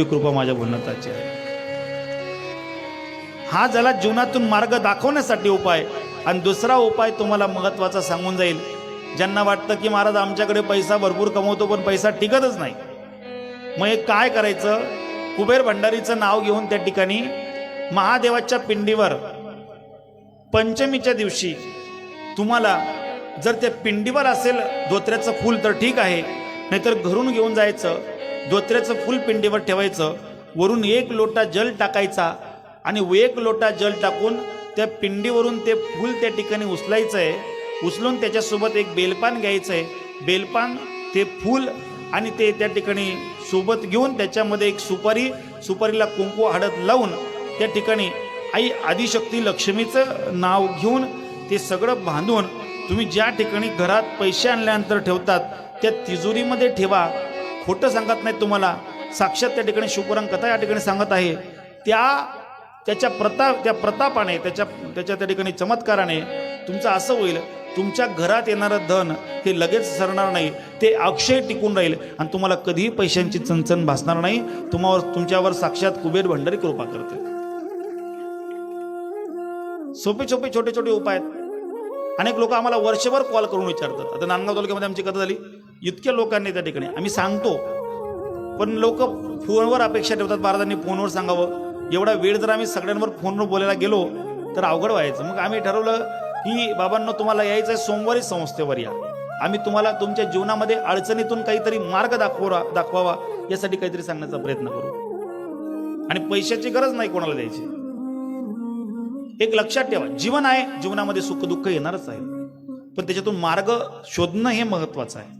एवढी कृपा माझ्या भुन्नताची आहे. हा झाला जीवनातून मार्ग दाखवण्यासाठी उपाय. आणि दुसरा उपाय तुम्हाला महत्त्वाचा सांगून जाईल. ज्यांना वाटतं की महाराज आमच्याकडे पैसा भरपूर कमवतो पण पैसा टिकतच नाही. मग हे काय करायचं? कुबेर भंडारीचं नाव घेऊन त्या ठिकाणी महादेवाच्या पिंडीवर पंचमीच्या दिवशी तुम्हाला जर त्या पिंडीवर असेल धोत्र्याचं फूल तर ठीक आहे. नाहीतर घरून घेऊन जायचं. धोत्र्याचं फुल पिंडीवर ठेवायचं. वरून एक लोटा जल टाकायचा आणि एक लोटा जल टाकून त्या पिंडीवरून ते फूल त्या ठिकाणी उचलायचं आहे उचलून त्याच्यासोबत एक बेलपान घ्यायचं आहे बेलपान ते फूल आणि ते त्या ठिकाणी सोबत घेऊन त्याच्यामध्ये एक सुपारी सुपारीला कुंकू हळद लावून त्या ठिकाणी आई आदिशक्ती लक्ष्मीचं नाव घेऊन ते सगळं बांधून तुम्ही ज्या ठिकाणी घरात पैसे आणल्यानंतर ठेवतात त्या तिजोरीमध्ये ठेवा. खोटं सांगत नाही तुम्हाला. साक्षात त्या ठिकाणी शुभरंग कथा या ठिकाणी सांगत आहे. त्या त्याच्या प्रताप त्या प्रतापाने त्याच्या त्याच्या त्या ठिकाणी चमत्काराने तुमचं असं होईल तुमच्या घरात येणारं धन हे लगेच सरणार नाही. ते अक्षय टिकून राहील आणि तुम्हाला कधीही पैशांची चणचण भासणार नाही. तुम्हावर तुमच्यावर साक्षात कुबेर भंडारी कृपा करते सोपे सोपे छोटे छोटे उपाय आहेत. अनेक लोक आम्हाला वर्षभर कॉल करून विचारतात. आता नांदगाव तालुक्यामध्ये आमची कथा झाली. इतक्या लोकांनी त्या ठिकाणी. आम्ही सांगतो. पण लोक फोनवर अपेक्षा ठेवतात महाराजांनी फोनवर सांगावं. एवढा वेळ जर आम्ही सगळ्यांवर फोनवर बोलायला गेलो तर अवघड व्हायचं. मग आम्ही ठरवलं की बाबांनो तुम्हाला यायचं आहे सोमवारी संस्थेवर या. आम्ही तुम्हाला तुमच्या जीवनामध्ये अडचणीतून काहीतरी मार्ग दाखवा दाखवावा यासाठी काहीतरी सांगण्याचा प्रयत्न करू. आणि पैशाची गरज नाही कोणाला द्यायची. एक लक्षात ठेवा. जीवन आहे जीवनामध्ये सुख दुःख येणारच आहे. पण त्याच्यातून मार्ग शोधणं हे महत्वाचं आहे.